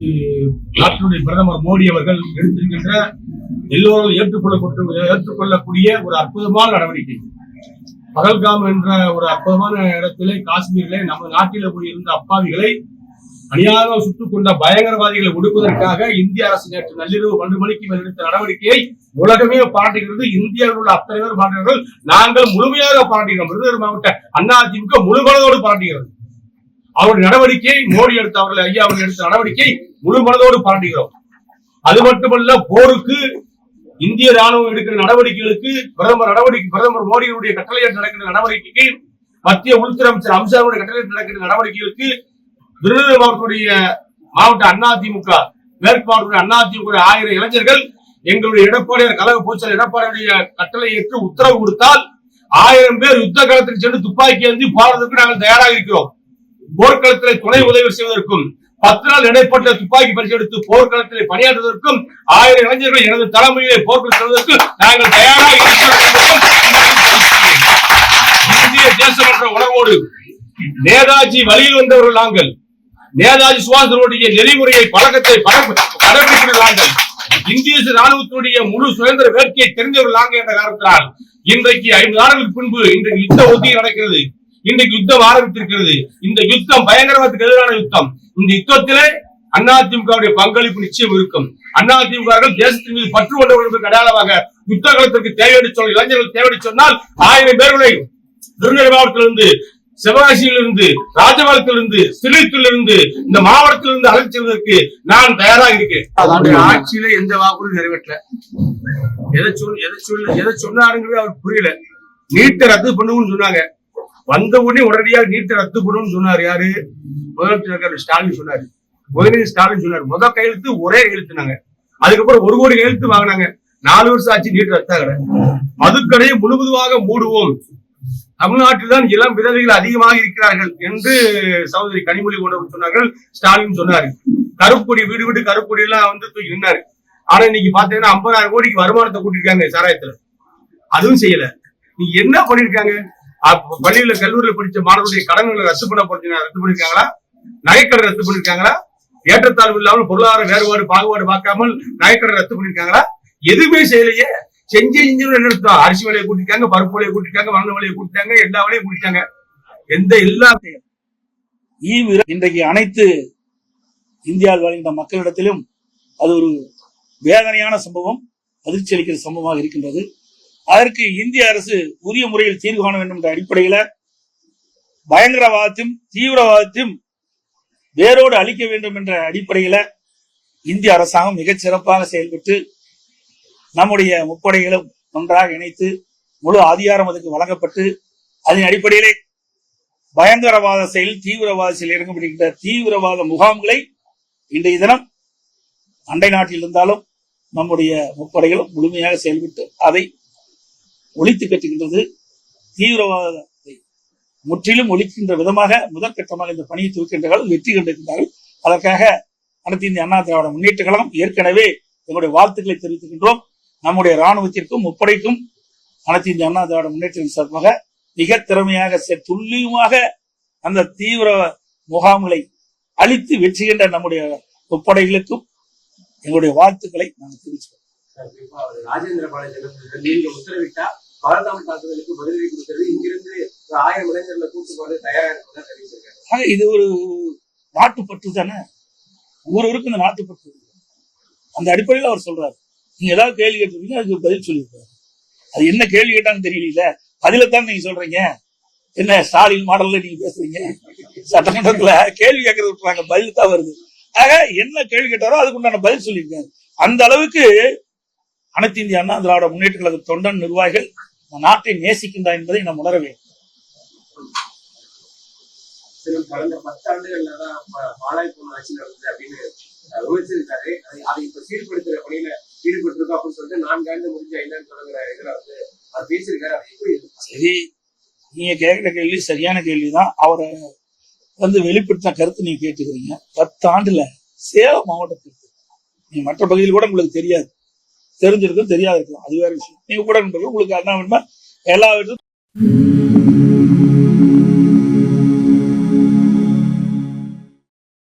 நாட்டினுடைய பிரதமர் மோடி அவர்கள் எடுத்திருக்கின்ற எல்லோரும் ஏற்றுக்கொள்ளப்பட்டு ஏற்றுக்கொள்ளக்கூடிய ஒரு அற்புதமான நடவடிக்கை. பகல்காம் என்ற ஒரு அற்புதமான இடத்திலே காஷ்மீரிலே நம்ம நாட்டில இருந்த அப்பாவிகளை அநியாயம் சுட்டுக் கொண்ட பயங்கரவாதிகளை ஒடுக்குவதற்காக இந்திய அரசு நேற்று நள்ளிரவு பன்னெண்டு மணிக்கு மேல் எடுத்த நடவடிக்கையை உலகமே பாராட்டுகிறது. இந்தியாவில் உள்ள அத்தனை பேர் பாராட்டுகிறார்கள். நாங்கள் முழுமையாக பாராட்டுகிறோம். விருதுநகர் மாவட்ட அதிமுக முழுகலோடு பாராட்டுகிறது. அவருடைய நடவடிக்கை மோடி எடுத்த அவர்கள் ஐயா அவர்கள் எடுத்த நடவடிக்கை முழு மனதோடு பாராட்டுகிறோம். அது மட்டுமல்ல போருக்கு இந்திய ராணுவம் எடுக்கிற நடவடிக்கைகளுக்கு பிரதமர் நடவடிக்கை பிரதமர் மோடியுடைய கட்டளையில் நடக்கிற நடவடிக்கைக்கு மத்திய உள்துறை அமைச்சர் அமித்ஷாவுடைய கட்டளையில் நடக்கிற நடவடிக்கைகளுக்கு விருதுநகர் மாவட்டத்துடைய மாவட்ட அதிமுக மேற்கு மாவட்டத்துடைய அதிமுக ஆயிரம் இளைஞர்கள் எங்களுடைய எடப்பாடியார் கழக பொதுச்செயலர் எடப்பாடியுடைய கட்டளை ஏற்று உத்தரவு கொடுத்தால் ஆயிரம் பேர் யுத்த காலத்தில் சென்று துப்பாக்கி ஏந்தி போறதுக்கு நாங்கள் தயாராக இருக்கிறோம். போர்க்களத்தில் துணை உதவி செய்வதற்கும் பத்து நாள் இடைப்பட்ட துப்பாக்கி பரிசு எடுத்து போர்க்களத்தில் பணியாற்றுவதற்கும் ஆயிரம் இளைஞர்கள் எனது தலைமையிலே போர்கள் செல்வதற்கு நாங்கள் தயாராக இருக்கிறோம் இந்திய தேசம் என்ற உணவோடு நேதாஜி வழியில் வந்தவர்கள் நாங்கள். நேதாஜி சுபாஷனுடைய நெறிமுறையை பழக்கத்தை கடைபிடிக்கிறது நாங்கள். இந்திய ராணுவத்தினுடைய முழு சுதந்திர வேட்கையை தெரிந்தவர்கள் நாங்கள் என்ற காரணத்தினால் இன்றைக்கு ஐந்து ஆண்டுகளுக்கு பின்பு இன்றைக்கு யுத்த ஒத்தி நடக்கிறது. இன்றைக்கு யுத்தம் ஆரம்பித்திருக்கிறது இந்த யுத்தம் பயங்கரவாதத்துக்கு எதிரான யுத்தம். இந்த யுத்தத்திலே அதிமுகவுடைய பங்களிப்பு நிச்சயம் இருக்கும். அதிமுக தேசத்தின் மீது பற்று கொண்டவர்களுக்கு அடையாளமாக யுத்த காலத்திற்கு தேவையடி சொன்ன இளைஞர்கள் தேவையடி சொன்னால் ஆயிரம் பேர்களை திருநெல்வேலி மாவட்டத்திலிருந்து சிவகாசியிலிருந்து ராஜபாளத்திலிருந்து சிலித்திலிருந்து இந்த மாவட்டத்திலிருந்து அழைச்சதற்கு நான் தயாராக இருக்கேன் ஆட்சியில எந்த வாக்குறுதி நிறைவேற்றல. எதை சொல் எதை சொல்ல எதை சொன்னாருங்கிறது அவருக்கு புரியல. நீட்டை ரத்து பண்ணுவோம்னு சொன்னாங்க. வந்த உடனே உடனடியாக நீட்டை ரத்து பண்ணுவோம்னு சொன்னார் யாரு? முதலமைச்சர் ஸ்டாலின் சொன்னாரு. உதயநிதி ஸ்டாலின் சொன்னார். முத கையெழுத்து ஒரே எழுத்துனாங்க அதுக்கப்புறம் ஒரு கோடி எழுத்து வாங்கினாங்க. நாலு வருஷம் ஆச்சு நீட்டு ரத்தாகல மதுக்கடையை முழுவதுமாக மூடுவோம். தமிழ்நாட்டில் தான் இளம் விதவைகள் அதிகமாக இருக்கிறார்கள் என்று சகோதரி கனிமொழி கொண்டவர் சொன்னார்கள். ஸ்டாலின் சொன்னாரு. கருப்பொடி வீடு வீடு கருப்பொடி எல்லாம் வந்து தூக்கி நின்னாரு. ஆனா இன்னைக்கு பாத்தீங்கன்னா ஐம்பதாயிரம் கோடிக்கு வருமானத்தை கூட்டிருக்காங்க சாராயத்துல. அதுவும் செய்யல. நீ என்ன பண்ணிருக்காங்க பள்ளியில கல்லூரியில படிச்ச மாணவருடைய கடன்களை ரத்து பண்ண போறீங்க ரத்து பண்ணிருக்காங்களா? நகைக்கடன் ரத்து பண்ணிருக்காங்களா? ஏற்றத்தாழ்வு இல்லாமல் பொருளாதார வேறுபாடு பாகுபாடு பார்க்காமல் நகைக்கடன் ரத்து பண்ணிருக்காங்களா? எதுவுமே செய்யலையே. செஞ்சு செஞ்சு என்ன அரிசி விலையை கூட்டிருக்காங்க பருப்பு விலையை கூட்டிருக்காங்க மண்ணு விலையை கூட்டிட்டாங்க எல்லா விலையும் கூட்டிட்டாங்க. எந்த எல்லா இன்றைக்கு அனைத்து இந்தியாவில் வாழ்கின்ற மக்களிடத்திலும் அது ஒரு வேதனையான சம்பவம் அதிர்ச்சி அளிக்கிற சம்பவமாக இருக்கின்றது. அதற்கு இந்திய அரசு உரிய முறையில் தீர்வு காண வேண்டும் என்ற அடிப்படையில பயங்கரவாதத்தையும் தீவிரவாதத்தையும் வேரோடு அழிக்க வேண்டும் என்ற அடிப்படையில இந்திய அரசாங்கம் மிகச் சிறப்பாக செயல்பட்டு நம்முடைய முப்படைகளும் ஒன்றாக இணைத்து முழு அதிகாரம் அதுக்கு வழங்கப்பட்டு அதன் அடிப்படையிலே பயங்கரவாத செயல் தீவிரவாத செயல் இறங்கப்படுகின்ற தீவிரவாத முகாம்களை இன்றைய தினம் அண்டை நாட்டில் இருந்தாலும் நம்முடைய முப்படைகளும் முழுமையாக செயல்பட்டு அதை ஒழித்து கட்டுகின்றது தீவிரவாதத்தை முற்றிலும் ஒழிக்கின்ற விதமாக முதற்கட்டமாக இந்த பணியை துவக்கின்றார்கள் வெற்றி கண்டிருக்கிறார்கள் அதற்காக அனைத்து இந்திய அண்ணா திராவிட முன்னேற்ற கழகம் ஏற்கனவே எங்களுடைய வாழ்த்துக்களை தெரிவித்துக்கின்றோம். நம்முடைய ராணுவத்திற்கும் முப்படைக்கும் அனைத்து இந்திய அண்ணா திராவிட முன்னேற்றம் சார்பாக மிக திறமையாக செ- துல்லியமாக அந்த தீவிர முகாம்களை அழித்து வெற்றிகின்ற நம்முடைய முப்படைகளுக்கும் எங்களுடைய வாழ்த்துக்களை நாங்கள் தெரிவிச்சுக்கிறோம். ராஜேந்திர பாளையத்தில் உத்தரவிட்டா பலதாம் தாக்குதலுக்கு பதிலடி கொடுக்கிறது இங்கிருந்து ஒரு ஆயிரம் இளைஞர்களை கூட்டுப்பாடு போறது தயாரா இருப்பதா தெரிவிச்சிருக்காரு இது ஒரு நாட்டுப்பற்று தானே? ஒவ்வொருவருக்கும் இந்த நாட்டுப்பற்று அந்த அடிப்படையில் அவர் சொல்றாரு. நீங்க ஏதாவது கேள்வி கேட்டிருக்கீங்க அதுக்கு பதில் சொல்லியிருக்காரு. அது என்ன கேள்வி கேட்டான்னு தெரியல பதிலத்தான் நீங்க சொல்றீங்க? என்ன ஸ்டாலின் மாடல்ல நீங்க பேசுறீங்க? சட்டமன்றத்துல கேள்வி கேட்கறது விட்டுறாங்க. பதில் தான் வருது. ஆக என்ன கேள்வி கேட்டாரோ அதுக்கு உண்டான பதில் சொல்லியிருக்காரு. அந்த அளவுக்கு அனைத்து இந்திய அண்ணா திராவிட முன்னேற்ற கழக தொண்டன் நிர்வாகிகள் இந்த நாட்டை நேசிக்கின்றார் என்பதை நாம் உணர வேண்டும். சில கடந்த பத்தாண்டுகள்ல தான் பாலாய் ஆட்சி நடந்தது அப்படின்னு அஹ், விமர்சிச்சிருக்காரு அதை இப்ப சீர்படுத்துற பணியில ஈடுபட்டிருக்கோம் அப்படின்னு சொல்லிட்டு நான்காண்டு முடிஞ்ச ஐந்தாண்டு தொடங்குற இதுல வந்து அவர் பேசியிருக்காரு. அது எப்படி? சரி நீங்க கேட்கிற கேள்வி சரியான கேள்விதான். அவரை வந்து வெளிப்படுத்தின கருத்து நீங்க கேட்டுக்கிறீங்க. பத்து ஆண்டுல சேலம் மாவட்டத்திற்கு நீங்க மற்ற பகுதியில் கூட உங்களுக்கு தெரியாது. தெரிஞ்சிருக்கும் தெரியாது இருக்கலாம் அது வேற விஷயம். நீங்க கூட உங்களுக்கு அண்ணா வேணுமா? எல்லா இடத்துக்கும்